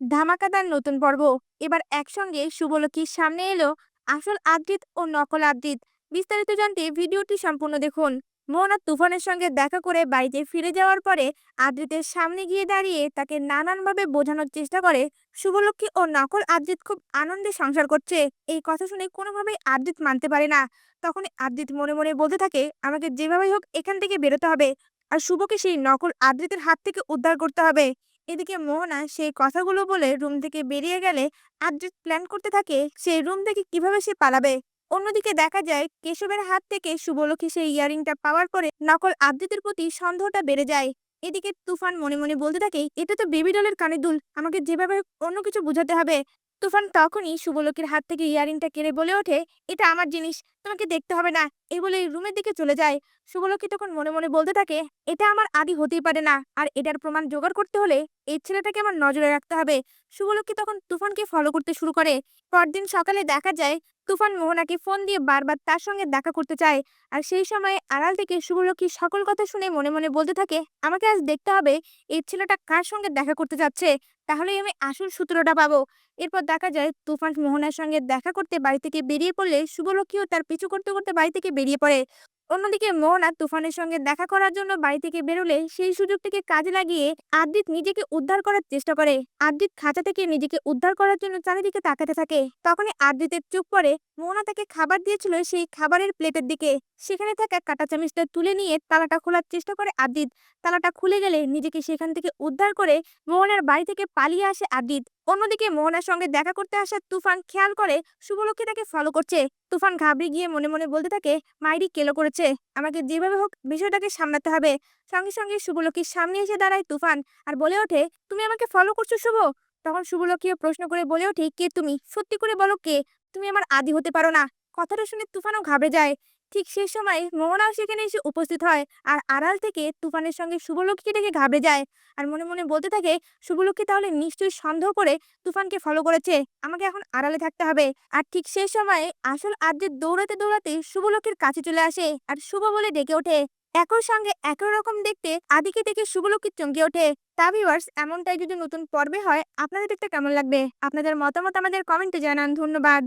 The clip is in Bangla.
ধামাকাদার নতুন পর্ব। এবার একসঙ্গে শুভলক্ষীর সামনে এলো আসল আদ্রিত ও নকল আদ্রিত বিস্তারিত জানতে ভিডিওটি সম্পূর্ণ দেখুন। মোহনা তুফানের সঙ্গে দেখা করে বাড়িতে ফিরে যাওয়ার পরে আদ্রিতের সামনে গিয়ে দাঁড়িয়ে তাকে নানানভাবে বোঝানোর চেষ্টা করে শুভলক্ষী ও নকল আদ্রিত খুব আনন্দে সংসার করছে। এই কথা শুনে কোনোভাবেই আদ্রিত মানতে পারে না। তখন আদ্রিত মনে মনে বলতে থাকে, আমাকে যেভাবেই হোক এখান থেকে বেরোতে হবে। আর শুভকে সেই নকল আদ্রিতের হাত থেকে উদ্ধার করতে হবে। এদিকে মোহনা সেই কথাগুলো বলে রুম থেকে বেরিয়ে গেলে আদ্রিত প্ল্যান করতে থাকে সেই রুম থেকে কীভাবে সে পালাবে। অন্যদিকে দেখা যায় কেশবের হাত থেকে শুভলক্ষী সেই ইয়ারিংটা পাওয়ার পরে নকল আদ্রিতের প্রতি সন্দেহটা বেড়ে যায়। এদিকে তুফান মনে মনে বলতে থাকে, এটা তো বেবি ডলের কানে দুল, আমাকে যেভাবে অন্য কিছু বোঝাতে হবে। তুফান তখনই শুভলক্ষীর হাত থেকে ইয়ারিংটা কেড়ে বলে ওঠে, এটা আমার জিনিস। তোমাকে দেখতে হবে না। এই বলে রুমের দিকে চলে যায়। শুভলক্ষী তখন মনে মনে বলতে থাকে, এটা আমার আদি হতেই পারে না। আর এটার প্রমাণ জোগাড় করতে হলে এই ছেলেটাকে আমার নজরে রাখতে হবে। শুভলক্ষী তখন তুফানকে ফলো করতে শুরু করে। পরদিন সকালে দেখা যায়, তুফান মোহনাকে ফোন দিয়ে বারবার তার সঙ্গে দেখা করতে চায়। আর সেই সময় আড়াল থেকে শুভলক্ষী সকল কথা শুনে মনে মনে বলতে থাকে, আমাকে আজ দেখতে হবে এই ছেলেটা কার সঙ্গে দেখা করতে যাচ্ছে। তাহলেই আমি আসল সূত্রটা পাবো। এরপর দেখা যায়, তুফান মোহনার সঙ্গে দেখা করতে বাড়ি থেকে বেরিয়ে পড়লে শুভলক্ষীও তার পিছু করতে করতে বাড়ি থেকে বেরিয়ে পড়ে। অন্যদিকে মোহনা তুফানের সঙ্গে দেখা করার জন্য বাড়ি থেকে বেরোলে সেই সুযোগটিকে কাজে লাগিয়ে আদ্রিত নিজেকে উদ্ধার করার চেষ্টা করে। আদ্রিত খাঁচা থেকে নিজেকে উদ্ধার করার জন্য চারিদিকে তাকাতে থাকে। তখনই আদ্রিতের চোখ পড়ে। মোহনা তাকে খাবার দিয়েছিল সেই খাবারের প্লেটের দিকে। সেখানে থাকা কাটা চামিচটা তুলে নিয়ে তালাটা খোলার চেষ্টা করে আদ্রিত। তালাটা খুলে গেলে নিজেকে সেখান থেকে উদ্ধার করে মোহনার বাড়ি থেকে পালিয়ে আসে আদ্রিত। অন্যদিকে মোহনার সঙ্গে দেখা করতে আসা তুফান খেয়াল করে শুভলক্ষী তাকে ফলো করছে। তুফান ঘাবড়ে গিয়ে মনে মনে বলতে থাকে, মাইরি কেলো করেছে, আমাকে যেভাবে হোক বিষয়টাকে সামলাতে হবে। সঙ্গে সঙ্গে শুভলক্ষীর সামনে এসে দাঁড়ায় তুফান আর বলে ওঠে, তুমি আমাকে ফলো করছ শুভ? তখন শুভলক্ষীও প্রশ্ন করে বলে ওঠে, কে তুমি? সত্যি করে বলো কে? তুমি আমার আদি হতে পারো না। কথাটা শুনে তুফানও ঘাবড়ে যায়। ঠিক সেই সময় মোহনাও সেখানে এসে উপস্থিত হয়। আর আড়াল থেকে তুফানের সঙ্গে শুভলক্ষী ডেকে ঘাবড়ে যায়। আর মনে মনে বলতে থাকে শুভলক্ষী তাহলে নিশ্চয়ই সন্দেহ করে তুফানকে ফলো করেছে। আমাকে এখন আড়ালে থাকতে হবে। আর ঠিক সেই সময় আসল আদ্রিত দৌড়াতে দৌড়াতে শুভলক্ষীর কাছে চলে আসে আর শুভ বলে ডেকে ওঠে। একই সঙ্গে একই রকম দেখতে আদিকে দেখে শুভলক্ষী চমকে ওঠে। তা ভিউয়ার্স এমনটাই যদি নতুন পর্বে হয়, আপনাদের দেখতে কেমন লাগবে? আপনাদের মতামত আমাদের কমেন্টে জানান। ধন্যবাদ।